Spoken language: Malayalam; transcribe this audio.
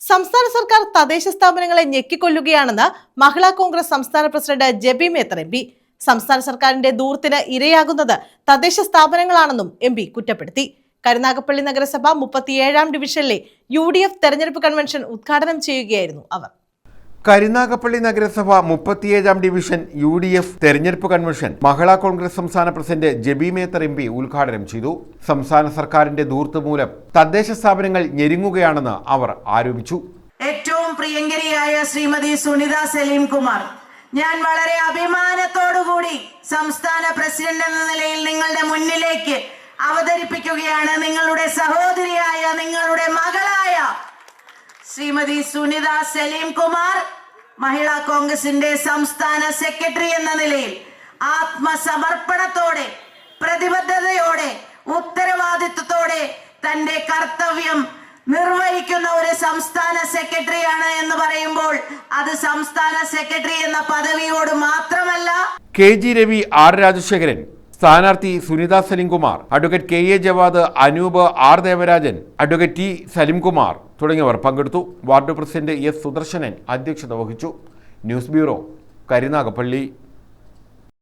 സംസ്ഥാന സർക്കാർ തദ്ദേശ സ്ഥാപനങ്ങളെ ഞെക്കിക്കൊല്ലുകയാണെന്ന് മഹിളാ കോൺഗ്രസ് സംസ്ഥാന president Jebi Mather M P. സംസ്ഥാന സർക്കാരിന്റെ ദൂർത്തിന് ഇരയാകുന്നത് തദ്ദേശ സ്ഥാപനങ്ങളാണെന്നും എം പി കുറ്റപ്പെടുത്തി. കരുനാഗപ്പള്ളി നഗരസഭ മുപ്പത്തിയേഴാം ഡിവിഷനിലെ യു ഡി എഫ് തെരഞ്ഞെടുപ്പ് കൺവെൻഷൻ ഉദ്ഘാടനം ചെയ്യുകയായിരുന്നു അവർ. കരുനാഗപ്പള്ളി നഗരസഭ മുപ്പത്തിയേഴാം ഡിവിഷൻ യു ഡി എഫ് തെരഞ്ഞെടുപ്പ് കൺവെൻഷൻ മഹിളാ കോൺഗ്രസ് സംസ്ഥാന president Jebi Mather M P ഉദ്ഘാടനം ചെയ്തു. സംസ്ഥാന സർക്കാരിന്റെ ദൂർത്ത് മൂലം തദ്ദേശ സ്ഥാപനങ്ങൾ ഞെരുങ്ങുകയാണെന്ന് അവർ ആരോപിച്ചു. ഏറ്റവും പ്രിയങ്കരിയായ ശ്രീമതി സുനിത സലീം കുമാർ ഞാൻ വളരെ അഭിമാനത്തോടുകൂടി സംസ്ഥാന പ്രസിഡന്റ് എന്ന നിലയിൽ നിങ്ങളുടെ മുന്നിലേക്ക് അവതരിപ്പിക്കുകയാണ്. നിങ്ങളുടെ സഹോദരിയായ മകളായ ശ്രീമതി സുനിത സലീം കുമാർ മഹിളാ കോൺഗ്രസിന്റെ സംസ്ഥാന സെക്രട്ടറി എന്ന നിലയിൽ ആത്മസമർപ്പണത്തോടെ പ്രതിബദ്ധതയോടെ ഉത്തരവാദിത്വത്തോടെ തന്റെ കർത്തവ്യം നിർവഹിക്കുന്ന ഒരു സംസ്ഥാന സെക്രട്ടറിയാണ് എന്ന് പറയുമ്പോൾ അത് സംസ്ഥാന സെക്രട്ടറി എന്ന പദവിയോട് മാത്രമല്ല K G Ravi R Rajasekharan സ്ഥാനാർത്ഥി Sunitha Salimkumar advocate K A Javad Anoop R Devarajan advocate T Salimkumar തുടങ്ങിയവർ പങ്കെടുത്തു. വാർഡ് പ്രസിഡന്റ് എസ് സുദർശനൻ അധ്യക്ഷത വഹിച്ചു. News bureau Karunagappally.